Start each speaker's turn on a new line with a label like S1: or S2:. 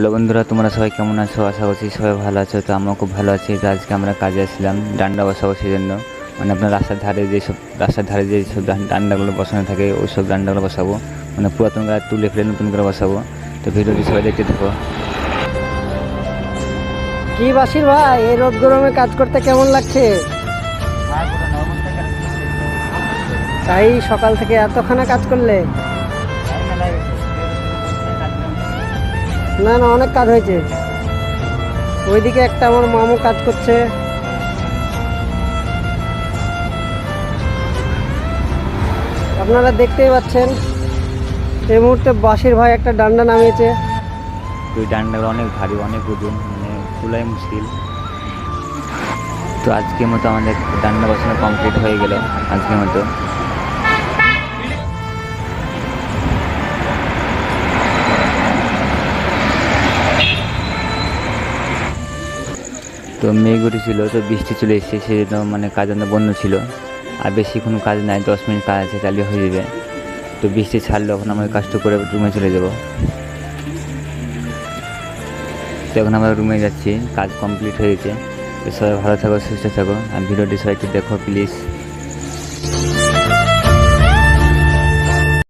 S1: Hello বন্ধুরা তোমরা সবাই কেমন আছো? আশা করছি সবাই ভালো আছো। তো আমরাও খুব ভালো আছি। তো আজকে আমরা কাজে আসলাম ডান্ডা বসাবো সেই জন্য মানে আপনার রাস্তার ধারে যেসব রাস্তার ধারে যেসব ডান্ডাগুলো বসানো থাকে ওই সব ডান্ডাগুলো বসাবো। মানে পুরাতন গাছ তুলে ফেলে নতুন করে বসাবো। তো ভিডিওটি সবাই দেখতে থাকো।
S2: কি বাসির ভাই এই রোদ গরমে কাজ করতে কেমন লাগছে? তাই সকাল থেকে এতখানা কাজ করলে? না না, অনেক কাজ হয়েছে। ওইদিকে একটা আমার মামু কাজ করছে। আপনারা দেখতেই পাচ্ছেন, এই মুহূর্তে বাসির ভাই একটা ডান্ডা নামিয়েছে।
S1: ওই ডান্ডাগুলো অনেক ভারী, অনেক ওজন মানে তোলাই মুশকিল। তো আজকের মতো আমাদের ডান্ডা বসানো কমপ্লিট হয়ে গেল আজকের মতো। তো মেঘ উঠেছিল, তো বৃষ্টি চলে এসেছে, সেজন্য মানে কাজ আমাদের বন্ধ ছিল। আর বেশি কোনো কাজ নাই, দশ মিনিট কাজ আছে, তাহলে হয়ে যাবে। তো বৃষ্টি ছাড়লে ওখানে আমরা কাজটা করে রুমে চলে যাব। তো এখন আমরা রুমে যাচ্ছি, কাজ কমপ্লিট হয়ে গেছে। সবাই ভালো থাকো, সুস্থ থাকো, আর ভিডিওটি সবাইকে দেখো, প্লিজ।